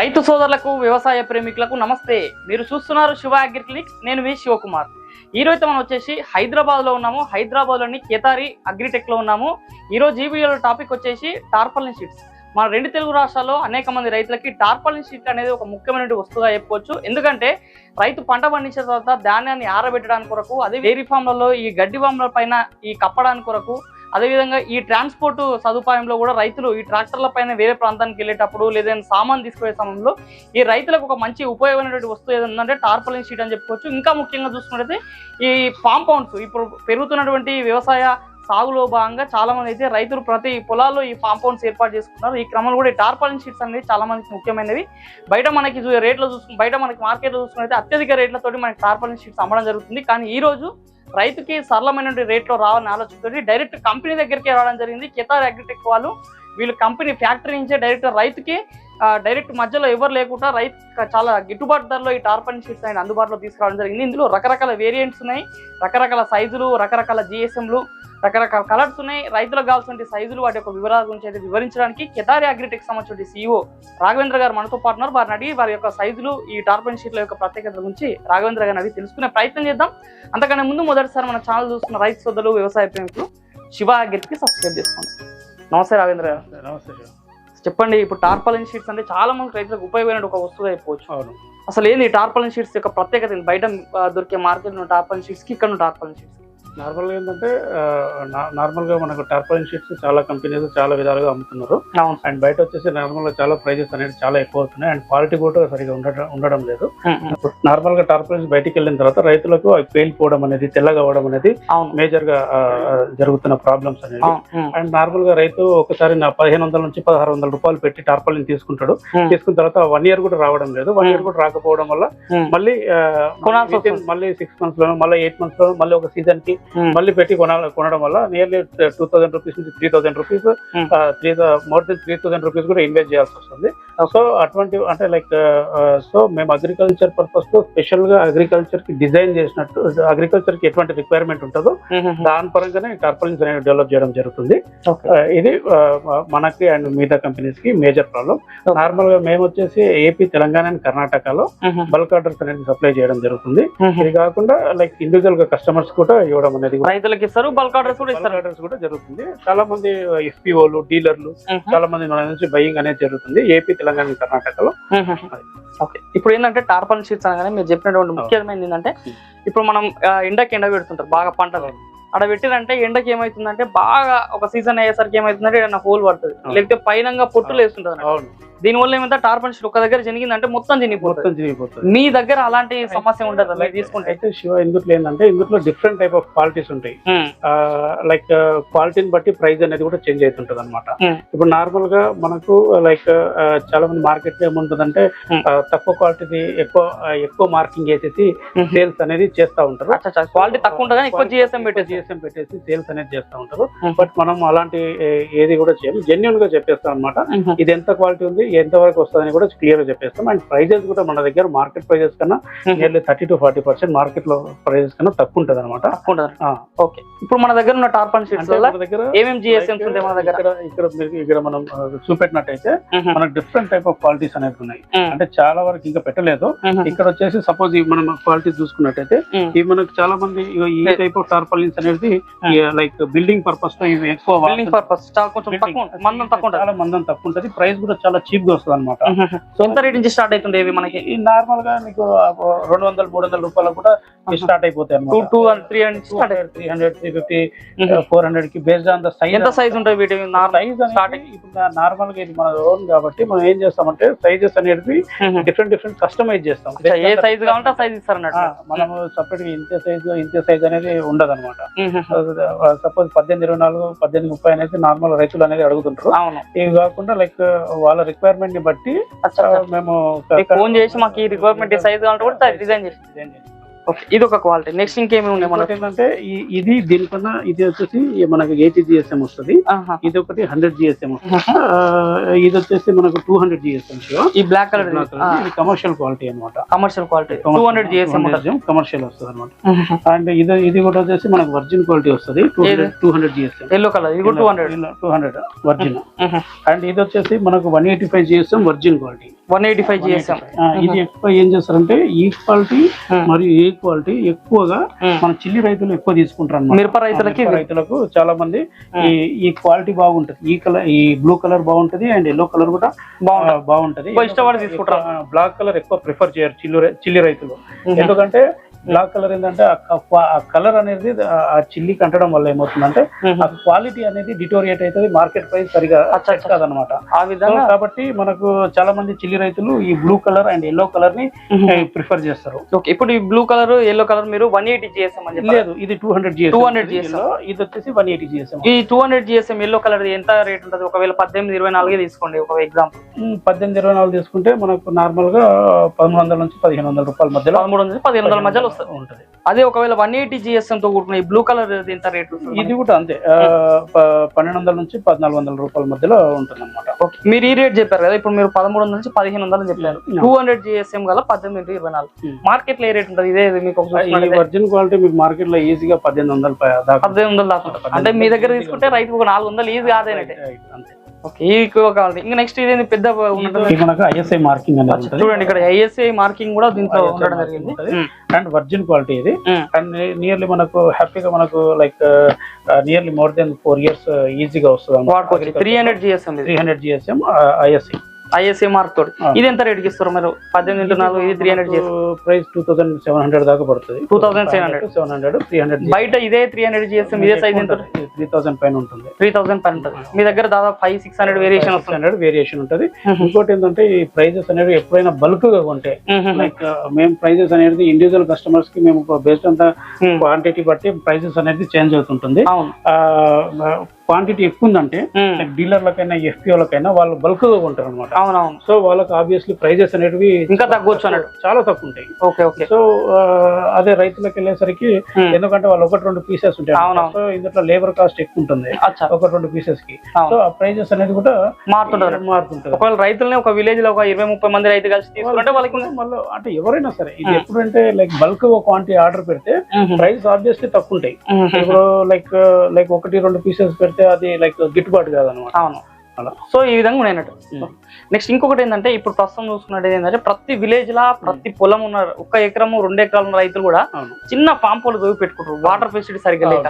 రైతు సోదరులకు వ్యవసాయ ప్రేమికులకు నమస్తే. మీరు చూస్తున్నారు శివ అగ్రిక్లినిక్ నేను మీ శివకుమార్. ఈ రోజు మనం వచ్చేసి హైదరాబాద్లో ఉన్నాము. హైదరాబాద్లోని కేతారి అగ్రిటెక్లో ఉన్నాము ఈరోజు ఈ వీడియోలో టాపిక్ వచ్చేసి టార్పలిన్ షీట్స్. మన రెండు తెలుగు రాష్ట్రాల్లో అనేక మంది రైతులకి టార్పలిన్ షీట్ అనేది ఒక ముఖ్యమైన వస్తువుగా చెప్పుకోవచ్చు. ఎందుకంటే రైతు పంట పండించిన తర్వాత ధాన్యాన్ని ఆరబెట్టడానికి కొరకు అదే డైరీ ఫామ్లలో ఈ గడ్డి ఫామ్ల పైన ఈ కప్పడానికి కొరకు అదేవిధంగా ఈ ట్రాన్స్పోర్ట్ సదుపాయంలో కూడా రైతులు ఈ ట్రాక్టర్ల పైన వేరే ప్రాంతానికి వెళ్ళేటప్పుడు లేదంటే సామాన్ తీసుకునే సమయంలో ఈ రైతులకు ఒక మంచి ఉపయోగమైనటువంటి వస్తువు ఏదంటే టార్పలిన్ షీట్ అని చెప్పుకోవచ్చు. ఇంకా ముఖ్యంగా చూసుకున్నట్లయితే ఈ కాంపౌండ్స్ ఇప్పుడు పెరుగుతున్నటువంటి వ్యవసాయ సాగులో భాగంగా చాలా మంది అయితే రైతులు ప్రతి పొలాల్లో ఈ కాంపౌండ్స్ ఏర్పాటు చేసుకున్నారు ఈ క్రమంలో కూడా ఈ టార్పాలిన్ షీట్స్ అనేది చాలా మందికి ముఖ్యమైనవి. బయట మనకి రేట్లో చూసుకుని బయట మనకి మార్కెట్లో చూసుకున్నైతే అత్యధిక రేట్లతోటి మనకి టార్పాలిన్ షీట్స్ అమ్మడం జరుగుతుంది. కానీ ఈ రోజు రైతుకి సరళమైనటువంటి రేట్లో రావాలని ఆలోచనతో డైరెక్ట్ కంపెనీ దగ్గరికి రావడం జరిగింది. కెతార్ అగ్రిటెక్ వాళ్ళు వీళ్ళు కంపెనీ ఫ్యాక్టరీ నుంచే డైరెక్ట్ రైతుకి డైరెక్ట్ మధ్యలో ఎవరు లేకుండా రైతు చాలా గిట్టుబాటు ధరలో ఈ టార్పన్ షీట్స్ అనేది అందుబాటులో తీసుకురావడం జరిగింది. ఇందులో రకరకాల వేరియంట్స్ ఉన్నాయి. రకరకాల సైజులు రకరకాల జిఎస్ఎంలు రకరకాల కలర్స్ ఉన్నాయి. రైతులకు కావాల్సిన సైజులు వాటి యొక్క వివరాల గురించి అయితే వివరించడానికి కెదారి అగ్రిటెక్ సంబంధించిన సీఈఓ రాఘవేంద్ర గారు మనతో పాటు ఉన్నారు. వారిని అడిగి వారి యొక్క సైజులు ఈ టార్పన్ షీట్ల యొక్క ప్రత్యేకత గురించి రాఘవేంద్ర గారిని అడిగి తెలుసుకునే ప్రయత్నం చేద్దాం. అంతకన్నా ముందు మొదటిసారి మన ఛానల్ చూస్తున్న రైతు సోదరులు వ్యవసాయ ప్రేమికులు శివ అగ్రికి సబ్స్క్రైబ్ చేసుకోండి. నమస్తే రాఘవేంద్ర. గారు నమస్తే చెప్పండి ఇప్పుడు టార్పాలిన్ షీట్స్ అంటే చాలా మంది రైతులకు ఉపయోగమైన ఒక వస్తువు అయిపోవచ్చు. అవును. అసలు ఏంది టార్పాలిన్ షీట్స్ యొక్క ప్రత్యేకత? బయట దొరికే మార్కెట్ టార్పాలిన్ షీట్స్కి ఇక్కడ టార్పాలిన్ షీట్స్ నార్మల్గా ఏంటంటే నార్మల్గా మనకు టార్పాలిన్ షీట్స్ చాలా కంపెనీస్ చాలా విధాలుగా అమ్ముతున్నారు అండ్ బయట వచ్చేసి నార్మల్గా చాలా ప్రైజెస్ అనేది చాలా ఎక్కువ అవుతున్నాయి అండ్ క్వాలిటీ కూడా సరిగా ఉండడం ఉండడం లేదు నార్మల్గా టార్పాలిన్స్ బయటికి వెళ్ళిన తర్వాత రైతులకు అవి పేలిపోవడం అనేది తెల్లగా అవ్వడం అనేది మేజర్గా జరుగుతున్న ప్రాబ్లమ్స్ అనేది. అండ్ నార్మల్గా రైతు ఒకసారి నా పదిహేను వందల నుంచి పదహారు వందల రూపాయలు పెట్టి టార్పాలిన్ తీసుకుంటాడు. తీసుకున్న తర్వాత వన్ ఇయర్ కూడా రావడం లేదు వన్ ఇయర్ కూడా రాకపోవడం వల్ల. మళ్ళీ. మళ్ళీ సిక్స్ మంత్స్లో మళ్ళీ ఎయిట్ మంత్స్లో మళ్ళీ ఒక సీజన్కి. మళ్ళీ పెట్టి కొనాలి కొనడం వల్ల నియర్లీ టూ థౌసండ్ రూపీస్ నుంచి three thousand rupees Hmm. Three more than three thousand rupees కూడా ఇన్వెస్ట్ చేయాల్సి వస్తుంది సో అటువంటి అంటే లైక్ సో మేము అగ్రికల్చర్ పర్పస్తో స్పెషల్గా అగ్రికల్చర్కి డిజైన్ చేసినట్టు అగ్రికల్చర్కి ఎటువంటి రిక్వైర్మెంట్ ఉంటుందో ఉమ్. ఉమ్. దాని పరంగానే టార్పలిన్స్ అనేవి డెవలప్ చేయడం జరుగుతుంది ఇది మనకి అండ్ మిగతా కంపెనీస్కి మేజర్ ప్రాబ్లం. నార్మల్గా మేము వచ్చేసి ఏపీ తెలంగాణ అండ్ కర్ణాటకలో. బల్క్ ఆర్డర్స్ అనేది సప్లై చేయడం జరుగుతుంది. ఇది కాకుండా లైక్ ఇండివిజువల్గా కస్టమర్స్ కూడా ఇవ్వడం అనేది కూడా రైతులకు ఇస్తారు బల్క్ ఆర్డర్స్ కూడా ఇస్తారు. ఆర్డర్స్ కూడా జరుగుతుంది. చాలా మంది ఎఫ్పిఓలు డీలర్లు. చాలా మంది మన నుంచి బయింగ్ అనేది జరుగుతుంది. ఏపీ తెలంగాణ కర్ణాటకలో. ఓకే. ఇప్పుడు ఏంటంటే టార్పాలిన్ షీట్స్ అనగానే మీరు చెప్పినటువంటి ముఖ్యమైనది ఏంటంటే ఇప్పుడు మనం ఎండకి ఎండ పెడుతుంటారు బాగా పంటలు. అక్కడ పెట్టిరంటే ఎండకి ఏమైతుందంటే బాగా ఒక సీజన్ అయ్యేసరికి ఏమైతుందంటే ఏదైనా హోల్ పడుతుంది. లేకపోతే పైనంగా పొట్టులు. అవును. దీనివల్ల ఏమైతే టార్పన్ షీట్ ఒక దగ్గర జరిగిందంటే మొత్తం చినిగిపోతుంది చిరిగిపోతుంది మీ దగ్గర అలాంటి సమస్య ఉండదు మీరు తీసుకుంటే అయితే శివ ఇందులో ఏంటంటే ఇందులో డిఫరెంట్ టైప్ ఆఫ్ క్వాలిటీస్ ఉంటాయి. లైక్ క్వాలిటీని బట్టి ప్రైస్ అనేది కూడా చేంజ్ అవుతుంటది అనమాట Hmm. ఇప్పుడు నార్మల్గా మనకు లైక్ చాలా మంది మార్కెట్లో ఏముంటుందంటే Hmm. తక్కువ క్వాలిటీ ఎక్కువ ఎక్కువ మార్కింగ్ వేసేసి Hmm. సేల్స్ అనేది చేస్తా ఉంటారు. క్వాలిటీ తక్కువ ఉంటుంది ఎక్కువ జిఎస్ఎం పెట్టేసి జిఎస్ఎం పెట్టేసి సేల్స్ అనేది చేస్తా ఉంటారు Hmm. బట్ మనం అలాంటి ఏది కూడా చేయము జెన్యున్గా చెప్పేస్తాం అనమాట. ఇది ఎంత క్వాలిటీ ఉంది ఎంత వరకు వస్తుందని కూడా క్లియర్గా చెప్పేస్తాం అండ్ ప్రైజెస్ కూడా మన దగ్గర మార్కెట్ ప్రైజెస్ కన్నా. Nearly thirty to forty percent మార్కెట్లో ప్రైజెస్ కన్నా తక్కువ ఉంటది అనమాట ఓకే ఇప్పుడు మన దగ్గర ఉన్న టార్పన్ షీట్స్ వల్ల దగ్గర ఏమేమి జిఎస్ఎంస్ ఉంటాయి మన దగ్గర ఇక్కడ ఇక్కడ మనం చూపెట్టినట్టయితే. మనకు డిఫరెంట్ టైప్ ఆఫ్ క్వాలిటీస్ అనేది ఉన్నాయి. అంటే చాలా వరకు ఇంకా పెట్టలేదు. ఇక్కడ వచ్చేసి సపోజ్ మనం క్వాలిటీ చూసుకున్నట్టయితే. ఇవి మనకు చాలా మంది ఈ టైప్ ఆఫ్ టార్పాలిన్స్ అనేది లైక్ బిల్డింగ్ పర్పస్తో ఇవి ఎక్కువ బిల్డింగ్ పర్పస్ చాలా కొంచెం తక్కువ. మందం తక్కువ చాలా మందం తక్కువ ఉంటది ప్రైస్ కూడా చాలా చీప్ గా వస్తుంది అనమాట ఎంత రేట్ నుంచి స్టార్ట్ అవుతుంది ఇవి మనకి? నార్మల్గా మీకు రెండు వందల మూడు వందల రూపాయలు కూడా స్టార్ట్ అయిపోతాయి two two three start three hundred three fifty. Four హండ్రెడ్కి బేస్డ్ ఆన్ ద సైజ్ ఎంత సైజ్ ఉంటుంది వీటి నార్మల్ సైజ్ starting. అనేది ఇప్పుడు నార్మల్గా ఇది మన ఓన్ కాబట్టి మనం ఏం చేస్తామంటే సైజెస్ అనేది డిఫరెంట్ డిఫరెంట్ కస్టమైజ్ చేస్తాం. ఏ సైజ్ కావాలంటే సైజ్ ఇస్తారు మనము సపరేట్గా ఇంతే సైజ్ ఇంతే సైజ్ అనేది ఉండదు అనమాట. సపోజ్ పద్దెనిమిది ఇరవై నాలుగు పద్దెనిమిది ముప్పై అనేది నార్మల్ రైతులు అనేది అడుగుతుంటారు. ఇవి కాకుండా లైక్ వాళ్ళ రిక్వైర్మెంట్ని బట్టి. మేము ఫోన్ చేసి మాకు ఈ రిక్వైర్మెంట్ సైజ్ కావాలంటే కూడా డిజైన్ చేసి డిజైన్ చేస్తాం. ఓకే ఇది ఒక క్వాలిటీ నెక్స్ట్ ఇంకేమి ఉన్నాయి మనకి? ఏంటంటే ఇది దీనికన్నా ఇది వచ్చేసి మనకు ఎయిటీ జిఎస్ఎం వస్తుంది. ఇది ఒకటి హండ్రెడ్ జిఎస్ఎం వస్తుంది. ఇది వచ్చేసి మనకు టూ హండ్రెడ్ జిఎస్ఎం ఈ బ్లాక్ కలర్ ఇది. కమర్షియల్ క్వాలిటీ అనమాట commercial quality two hundred GSM commercial వస్తుంది. అనమాట అండ్ ఇది ఇది కూడా వచ్చేసి మనకు వర్జిన్ క్వాలిటీ వస్తుంది. Two hundred GSM yellow colour ఇది two hundred two hundred virgin and ఇది వచ్చేసి మనకు one eighty five GSM virgin quality one eighty five GSM ఆ, ఇది ఎక్కువ ఏం చేస్తారంటే ఈక్వాలిటీ మరియు ఈక్వాలిటీ ఎక్కువగా మన చిల్లి రైతులు ఎక్కువ తీసుకుంటారు. మిరప రైతులకి రైతులకు చాలా మంది ఈ ఈ క్వాలిటీ బాగుంటది. ఈ కలర్ ఈ బ్లూ కలర్ బాగుంటది అండ్ ఎల్లో కలర్ కూడా బాగుంటది. ఆ, బాగుంటది ఇష్టపడి తీసుకుంటారు. బ్లాక్ కలర్ ఎక్కువ ప్రిఫర్ చేయరు చిల్లి చిల్లి రైతులు. ఎందుకంటే బ్లాక్ కలర్ ఏంటంటే ఆ కలర్ అనేది ఆ- చిల్లి కంటడం వల్ల ఏమవుతుందంటే ఆ క్వాలిటీ అనేది డిటోరియేట్ అవుతుంది మార్కెట్ ప్రైస్ సరిగా కాదనమాట. ఆ విధంగా కాబట్టి మనకు చాలా మంది చిల్లి రైతులు ఈ బ్లూ కలర్ అండ్ ఎల్లో కలర్ని ప్రిఫర్ చేస్తారు. ఓకే ఇప్పుడు ఈ బ్లూ కలర్ ఎల్లో కలర్ మీరు వన్ ఎయిటీ జిఎస్ఎం అని లేదు ఇది టూ హండ్రెడ్ జిఎస్ 200 GSM. ఇది వచ్చేసి వన్ ఎయిటీ జిఎస్ఎం ఈ two hundred GSM yellow colour ఎంత రేట్ ఉంటుంది? ఒకవేళ పద్దెనిమిది ఇరవై నాలుగే తీసుకోండి ఒక ఎగ్జాంపుల్ పద్దెనిమిది ఇరవై నాలుగు తీసుకుంటే మనకు నార్మల్గా పదమూడు వందల నుంచి పదిహేను వందల రూపాయల మధ్యలో పదమూడు వందల పదిహేను వందల మధ్యలో ఉంటుంది. అదే ఒకవేళ వన్ ఎయిటీ జిఎస్ఎం తో కూడుకున్న ఈ బ్లూ కలర్ ఎంత రేట్ ఇది కూడా అంతే. పన్నెండు వందల నుంచి పద్నాలుగు వందల రూపాయల మధ్యలో ఉంటుంది అనమాట మీరు ఈ రేట్ చెప్పారు కదా ఇప్పుడు మీరు పదమూడు వందల నుంచి పదిహేను వందలు అని చెప్పారు. టూ హండ్రెడ్ జిఎస్ఎం గల పద్దెనిమిది ఇరవై నాలుగు. మార్కెట్లో ఏ రేట్ ఉంటుంది? ఇదే మీకు వర్జిన్ క్వాలిటీ మీకు మార్కెట్లో ఈజీగా పద్దెనిమిది వందల పద్దెనిమిది వందలు దాకా. అంటే మీ దగ్గర తీసుకుంటే రైతుకు ఒక నాలుగు వందలు ఈజీ ఆదాయంటే అంతే. ఓకే ఈ ఎక్కువ కావాలి. ఇంకా నెక్స్ట్ ఇదేంటి పెద్ద మనకు ఐఎస్ఐ మార్కింగ్ అనేది చూడండి ఇక్కడ ఐఎస్ఐ మార్కింగ్ కూడా దీంట్లో ఉండడం జరిగింది. అండ్ వర్జిన్ క్వాలిటీ ఇది. అండ్ నియర్లీ మనకు హ్యాపీగా మనకు like nearly more than four years ఈజీగా వస్తుంది three hundred GSM three hundred GSM ISI ISI mark తోటి. ఇది ఎంత రేట్కి ఇస్తారు మీరు? పద్దెనిమిది నాలుగు ఇది three hundred price two thousand seven hundred దాకా పడుతుంది. 2700. సెవెన్ హండ్రెడ్ త్రీ హండ్రెడ్ బయట ఇదే త్రీ హండ్రెడ్ జిఎస్ఎం ఇదే సైజ్ ఎంత? త్రీ థౌసండ్ పైన ఉంటుంది. త్రీ థౌసండ్ పైన ఉంటుంది. మీ దగ్గర దాదాపు five six hundred variation six hundred variation ఉంటుంది. ఇంకోటి ఏంటంటే ఈ ప్రైజెస్ అనేవి ఎప్పుడైనా బల్క్గా వస్తుంది లైక్ మేము ప్రైజెస్ అనేది ఇండివిజువల్ కస్టమర్స్కి మేము బేస్డ్ అంత. క్వాంటిటీ బట్టి ప్రైజెస్ అనేది చేంజ్ అవుతుంటుంది. క్వాంటిటీ ఎక్కువ ఉందంటే. లైక్ డీలర్లకైనా ఎఫ్పిఓలకైనా వాళ్ళు బల్క్గా కొంటారు అనమాట అవునవును. సో వాళ్ళకి ఆబ్వియస్లీ ప్రైజెస్ అనేవి ఇంకా తగ్గొచ్చు అన్నట్టు. చాలా తక్కువ ఉంటాయి ఓకే. ఓకే సో అదే రైతులకు వెళ్ళేసరికి. ఎందుకంటే వాళ్ళు ఒకటి రెండు పీసెస్ ఉంటాయి. సో ఇందులో లేబర్ కాస్ట్ ఎక్కువ ఉంటుంది అచ్చా. ఒక రెండు పీసెస్కి. సో ఆ ప్రైజెస్ అనేది కూడా మారుతుంటారు. మారుతుంటుంది. ఒకవేళ రైతుల్ని ఒక విలేజ్లో ఒక ఇరవై ముప్పై మంది రైతు కలిసి తీసుకుంటే వాళ్ళకి మళ్ళీ అంటే ఎవరైనా సరే ఇది ఎప్పుడంటే లైక్ బల్క్ క్వాంటిటీ ఆర్డర్ పెడితే ప్రైస్ ఆబ్వియస్లీ తక్కువ ఉంటాయి ఇప్పుడు లైక్ లైక్ ఒకటి రెండు పీసెస్ పెడితే అది లైక్ గిట్టుబాటు కాదనమాట. అవును. అలా. సో ఈ విధంగా ఉన్నాయన్నట్టు. నెక్స్ట్ ఇంకొకటి ఏంటంటే ఇప్పుడు ప్రస్తుతం చూసుకున్నట్టు ఏంటంటే ప్రతి విలేజ్ లా ప్రతి పొలం ఉన్న ఒక్క ఎకరము రెండు ఎకరాలు ఉన్న రైతులు కూడా చిన్న పనులు దోవి పెట్టుకుంటారు. వాటర్ ఫెసిలిటీ సరిగ్గా లేక.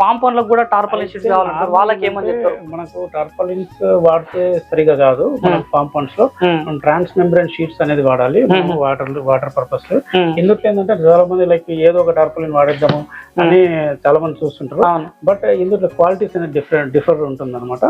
ఫామ్ పనులకు కూడా టార్పల్ ఫెసిలిటీ కావాలంటారు వాళ్ళకి ఏమని చెప్తారు? మనకు టార్పాలిన్స్ వాడితే సరిగా కాదు ఫామ్ పండ్స్లో ట్రాన్స్ మెంబ్రెన్ షీట్స్ అనేది వాడాలి. వాటర్ వాటర్ పర్పస్ ఎందుకు ఏంటంటే చాలా మంది లైక్ ఏదో ఒక టార్పాలిన్ వాడేద్దాము అని చాలా మంది చూస్తుంటారు. బట్ ఇందులో క్వాలిటీస్ అనేది డిఫరెంట్ డిఫర్ ఉంటుంది అనమాట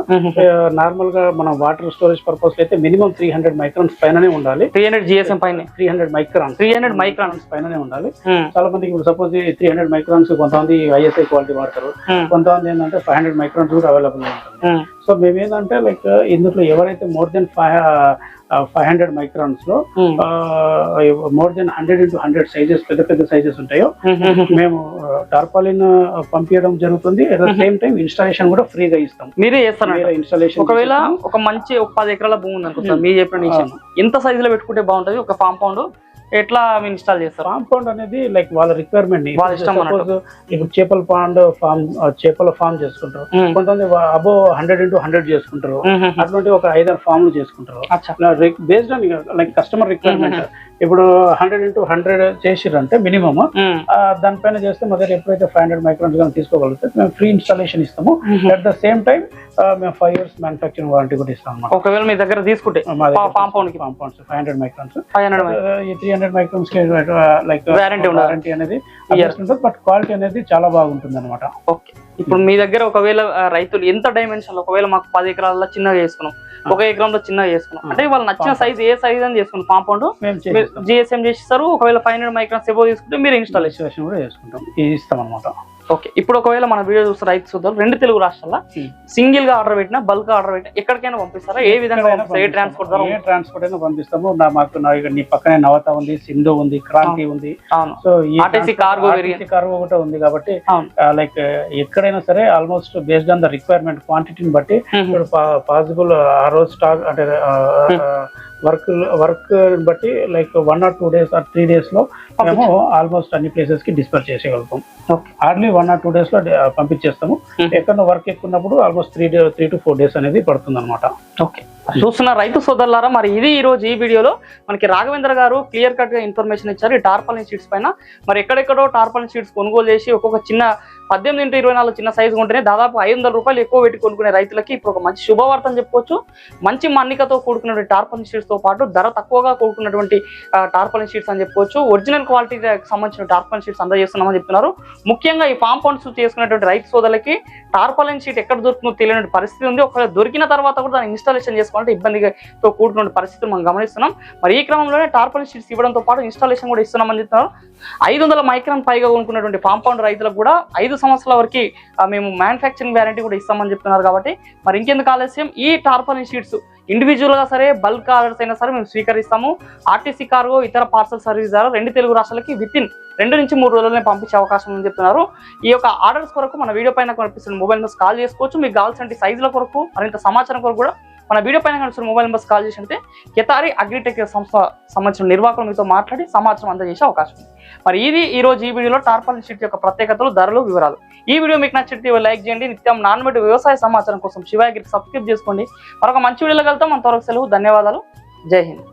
నార్మల్గా మనం వాటర్ స్టోరేజ్ పర్పస్ అయితే మినిమం త్రీ హండ్రెడ్ మైక్రాన్స్ పైననే ఉండాలి. త్రీ హండ్రెడ్ జిఎస్ఎం పైన. Three hundred microns three hundred microns పైననే ఉండాలి. చాలా మందికి ఇప్పుడు సపోజ్ త్రీ హండ్రెడ్ మైక్రాన్స్ కొంతమంది ఐఎస్ఐ క్వాలిటీ వాడతారు. కొంతమంది ఏంటంటే ఫైవ్ హండ్రెడ్ మైక్రాన్స్ కూడా అవైలబుల్ ఉంటుంది. సో మేము ఏంటంటే లైక్ ఇందులో ఎవరైతే more than five five hundred మైక్రాన్స్లో more than hundred into hundred sizes పెద్ద పెద్ద సైజెస్ ఉంటాయో మేము టార్పాలిన్ పంపించడం జరుగుతుంది. At the same time installation కూడా ఫ్రీగా ఇస్తాం. మీరే చేస్తారంట. ఇన్స్టాలేషన్ ఒకవేళ ఒక మంచి పది ఎకరాల భూమి ఉంది అనుకుంటా మీరు చెప్పిన ఎంత సైజులో పెట్టుకుంటే బాగుంటది ఒక కాంపౌండ్ ఎట్లా ఇన్స్టాల్ చేస్తారు? కాంపౌండ్ అనేది లైక్ వాళ్ళ రిక్వైర్మెంట్ వాళ్ళ ఇష్టం అన్నట్టు. ఇప్పుడు చేపల పాండ్ ఫామ్ చేపల ఫామ్ చేసుకుంటారు. కొంతమంది అబో హండ్రెడ్ ఇంటూ హండ్రెడ్ చేసుకుంటారు. అటువంటి ఒక ఐదారు ఫామ్లు చేసుకుంటారు. Based on like customer requirement. ఇప్పుడు హండ్రెడ్ ఇంటూ హండ్రెడ్ చేసిరంటే మినిమమ్. దానిపైన చేస్తే మా దగ్గర ఎప్పుడైతే ఫైవ్ హండ్రెడ్ మైక్రాన్స్ కానీ తీసుకోగలిగితే మేము ఫ్రీ ఇన్స్టాలేషన్ ఇస్తాము. అట్ ద సేమ్ టైం మేము ఫైవ్ ఇయర్స్ మ్యానుఫాక్చరింగ్ వారంటీ కూడా ఇస్తాం అన్నమాట. ఒకవేళ మీ దగ్గర తీసుకుంటే compound compounds five hundred microns ఈ three hundred microns like. Warranty అనేది బట్ క్వాలిటీ అనేది చాలా బాగుంటుంది అనమాట ఓకే ఇప్పుడు మీ దగ్గర ఒకవేళ రైతులు ఎంత డైమెన్షన్ ఒకవేళ మాకు పది ఎకరాల్లో చిన్నగా చేసుకున్నాం ఒక ఎకరంలో చిన్నగా చేసుకున్నాం అంటే వాళ్ళు నచ్చిన సైజ్ ఏ సైజ్ అని చేసుకున్నాం కాంపౌండ్. జిఎస్ఎం చేసిస్తారు ఒకవేళ ఫైవ్ హండ్రెడ్ మైక్రాన్స్ ఎబో తీసుకుంటే మీరు ఇన్స్టాలేషన్ కూడా చేసుకుంటాం. ఇస్తాం అనమాట ఓకే. ఇప్పుడు ఒకవేళ మన వీడియో చూస్తే రైతు చూద్దాం రెండు తెలుగు రాష్ట్రాల్లో సింగిల్గా ఆర్డర్ పెట్టినా బల్క్ ఆర్డర్ పెట్టినా ఎక్కడికైనా పంపిస్తారా? ఏ విధంగా ఏ ట్రాన్స్పోర్ట్ ద్వారా ఏ ట్రాన్స్పోర్ట్ అయినా పంపిస్తాము. నా మాకు నా ఇక్కడ నీ పక్కనే నవత ఉంది సింధు ఉంది క్రాంతి ఉంది. So variant. కార్గో కూడా ఉంది కాబట్టి లైక్ ఎక్కడైనా సరే almost based on the requirement క్వాంటిటీని బట్టి Mhm. ఇప్పుడు పాసిబుల్ ఆ రోజు స్టాక్ అంటే వర్క్ వర్క్ బట్టి like one or two days or three డేస్లో మేము ఆల్మోస్ట్ అన్ని ప్లేసెస్కి డిస్పర్ చేసేయగలుగుతాం. Okay hardly one or two డేస్లో పంపించేస్తాము. Mhm. ఎక్కడ work ఎక్కున్నప్పుడు almost three day three to four days అనేది పడుతుంది అనమాట ఓకే చూస్తున్న రైతు సోదరులారా మరి ఇది ఈ రోజు ఈ వీడియోలో మనకి రాఘవేంద్ర గారు క్లియర్ కట్గా ఇన్ఫర్మేషన్ ఇచ్చారు ఈ టార్పాలిన్ షీట్స్ పైన. మరి ఎక్కడెక్కడో టార్పాలిన్ షీట్స్ కొనుగోలు చేసి ఒక్కొక్క చిన్న పద్దెనిమిది ఇంటూ ఇరవై నాలుగు చిన్న సైజు ఉంటేనే దాదాపు ఐదు వందల రూపాయలు ఎక్కువ పెట్టి కొనుక్కునే రైతులకి ఇప్పుడు ఒక మంచి శుభవార్త అని చెప్పుకోవచ్చు. మంచి మన్నికతో కూడుకున్నటువంటి టార్పాలిన్ షీట్స్తో పాటు ధర తక్కువగా కూడుకున్నటువంటి ఆ, షీట్స్ అని చెప్పుకోవచ్చు. ఒరిజినల్ క్వాలిటీకి సంబంధించిన టార్పాలిన్ షీట్స్ అందజేస్తున్నామని చెప్తున్నారు. ముఖ్యంగా ఈ పాంపౌండ్స్ చేసుకున్నటువంటి రైతు సోదరులకి టార్పాలిన్ షీట్ ఎక్కడ దొరుకుతుందో తెలియని పరిస్థితి ఉంది. ఒకవేళ దొరికిన తర్వాత కూడా దాన్ని ఇన్స్టాలేషన్ చేసుకోవాలంటే ఇబ్బందితో కూడుకున్న పరిస్థితులు మనం గమనిస్తున్నాం. మరి ఈ క్రమంలోనే టార్పాలిన్ షీట్స్ ఇవ్వడంతో పాటు ఇన్స్టాలేషన్ కూడా ఇస్తున్నామని చెప్తున్నారు. ఐదు వందల మైక్రాన్ పైగా కొనుక్కున్నటువంటి పాంపౌండ్ రైతులకు కూడా ఐదు సంవత్సరాల వరకు మేము మ్యానుఫ్యాక్చరింగ్ వ్యారంటీ కూడా ఇస్తామని చెప్తున్నారు కాబట్టి మరి ఇంకెందుకు ఆలస్యం? ఈ టార్పల్ షీట్స్ ఇండివిజువల్గా సరే బల్క్ ఆర్డర్స్ అయినా సరే మేము స్వీకరిస్తాము. ఆర్టీసీ కార్గో ఇతర పార్సల్ సర్వీస్ ద్వారా రెండు తెలుగు రాష్ట్రాలకి విత్ ఇన్ రెండు నుంచి మూడు రోజుల్లోనే పంపించే అవకాశం ఉందని చెప్తున్నారు. ఈ యొక్క ఆర్డర్స్ కొరకు మన వీడియో పైన కనిపిస్తున్న మొబైల్ నెంబర్స్ కాల్ చేసుకోవచ్చు. మీకు కావాల్సిన సైజుల కొరకు మరింత సమాచారం కొరకు కూడా మన వీడియో పైన కనిపిస్తున్న మొబైల్ నెంబర్స్ కాల్ చేసి అంటే కెతారి అగ్రిటెక్ సంస్థ సంబంధించిన నిర్వాహకులు మీతో మాట్లాడి సమాచారం అందజేసే అవకాశం ఉంది. మరి ఇది ఈ రోజు ఈ వీడియోలో టార్పాలిన్ షీట్ యొక్క ప్రత్యేకతలు ధరలు వివరాలు. ఈ వీడియో మీకు నచ్చితే లైక్ చేయండి. నిత్యం నాన్నబెట్టి వ్యవసాయ సమాచారం కోసం శివాగిరి సబ్స్క్రైబ్ చేసుకోండి. మరొక మంచి వీడియోలో కలుగుతాం మన త్వరకు సెలవు ధన్యవాదాలు. జై హింద్.